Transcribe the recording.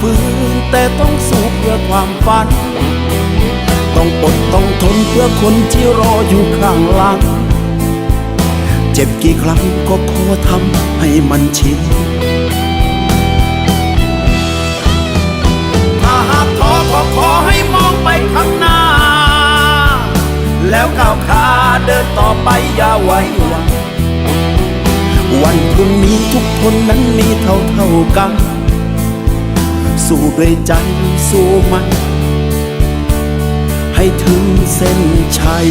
ฝืนแต่ต้องสู้เพื่อความฝัน ต้องอดต้องทนเพื่อคนที่รออยู่ข้างหลัง เจ็บกี่ครั้งก็ขอทำให้มันชินถ้าหากท้อก็ขอให้มองไปข้างหน้า แล้วก้าวขาเดินต่อไปอย่าไว้หวังวันพรุ่งนี้ทุกคนนั้นมีเท่าเท่ากัน สู้ด้วยใจสู้มัน ให้ถึงเส้นชัย